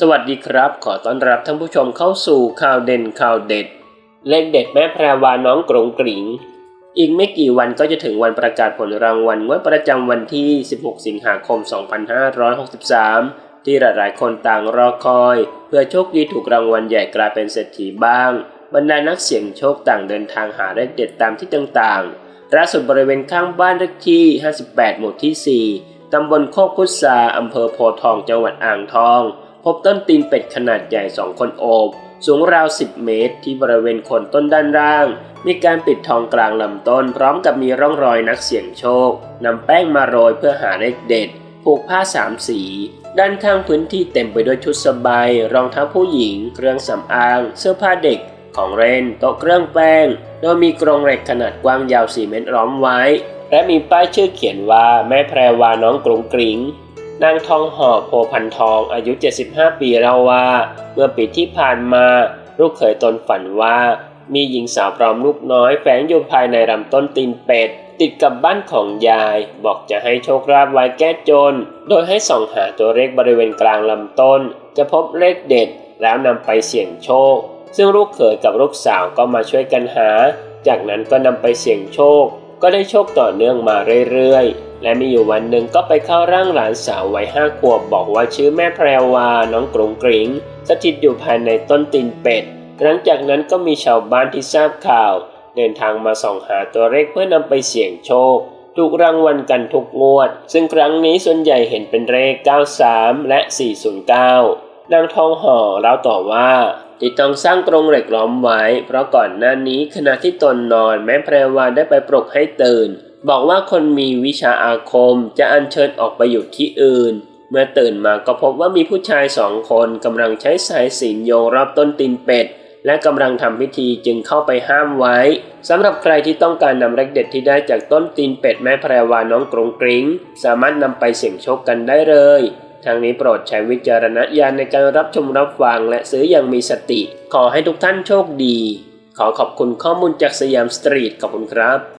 สวัสดีครับ ขอต้อนรับท่านผู้ชมเข้าสู่ข่าวเด่นข่าวเด็ด เลขเด็ดแม่แพรวาน้องกรงกริงอีกไม่กี่วันก็จะถึงวันประกาศผลรางวัลงวดประจำวันที่ 16 สิงหาคม 2563 ที่หลายๆ คนต่างรอคอย เพื่อโชคดีถูกรางวัลใหญ่กลายเป็นเศรษฐีบ้าง บรรดานักเสี่ยงโชคต่างเดินทางหาเลขเด็ดตามที่ต่างๆล่าสุดบริเวณข้างบ้านเลขที่ 58 หมู่ที่ 4 ตำบลโคกพุทราอำเภอโพทอง จังหวัดอ่างทอง พบต้นตีนเป็ดขนาดใหญ่สองคนโอบ สูงราว 10 เมตร ที่บริเวณโคนต้นด้านล่าง มีการปิดทองกลางลำต้น พร้อมกับมีร่องรอยนักเสี่ยงโชคนำแป้งมาโรยเพื่อหาเลขเด็ดผูกผ้าสามสี ด้านข้างพื้นที่เต็มไปด้วยชุดสบาย รองเท้าผู้หญิง เครื่องสำอาง เสื้อผ้าเด็ก ของเล่นโต๊ะเครื่องแป้ง โดยมีกรงเหล็กขนาดกว้างยาว 4 เมตรล้อมไว้ และมีป้ายชื่อเขียนว่าแม่แพรวาน้องกรุงกริง นางทองห่อโพพันทองอายุ 75 ปีเล่าว่า เมื่อปีที่ผ่านมาลูกเขยตนฝันว่า มีหญิงสาวพร้อมลูกน้อยแฝงอยู่ภายในลำต้นตีนเป็ด ติดกับบ้านของยาย บอกจะให้โชคลาภไว้แก้จน โดยให้ส่องหาตัวเลขบริเวณกลางลำต้น จะพบเลขเด็ด แล้วนำไปเสี่ยงโชค ซึ่งลูกเขยกับลูกสาวก็มาช่วยกันหา จากนั้นก็นำไปเสี่ยงโชค ก็ได้โชคต่อเนื่องมาเรื่อยๆ และมีอยู่วันหนึ่งก็ไปเข้าร่างหลานสาววัยห้าขวบบอกว่าชื่อแม่แพรวา น้องกรุงกริงสถิตอยู่ภายในต้นตีนเป็ด หลังจากนั้นก็มีชาวบ้านที่ทราบข่าว เดินทางมาส่องหาตัวเลขเพื่อนำไปเสี่ยงโชค ถูกรางวัลกันทุกงวด ซึ่งครั้งนี้ส่วนใหญ่เห็นเป็นเลข 93 และ 409 นางทองห่อเล่าต่อว่าที่ต้องสร้างกรงเหล็กล้อมไว้ เพราะก่อนหน้านี้ขณะที่ตนนอนแม่แพรวาได้ไปปลุกให้ตื่น บอกว่าคนมีวิชาอาคมจะอัญเชิญออกไปอยู่ที่อื่น เมื่อตื่นมาก็พบว่ามีผู้ชายสองคนกำลังใช้สายสิญจนโยงรอบต้นตีนเป็ด และกำลังทำพิธีจึงเข้าไปห้ามไว้สำหรับใครที่ต้องการนำเลขเด็ดที่ได้จากต้นตีนเป็ดแม่แพรวาน้องกรงกริ้ง สามารถนำไปเสี่ยงโชคกันได้เลยทางนี้โปรดใช้วิจารณญาณในการรับชมรับฟังและซื้ออย่างมีสติ ขอให้ทุกท่านโชคดี ขอขอบคุณข้อมูลจากสยามสตรีทขอบคุณครับ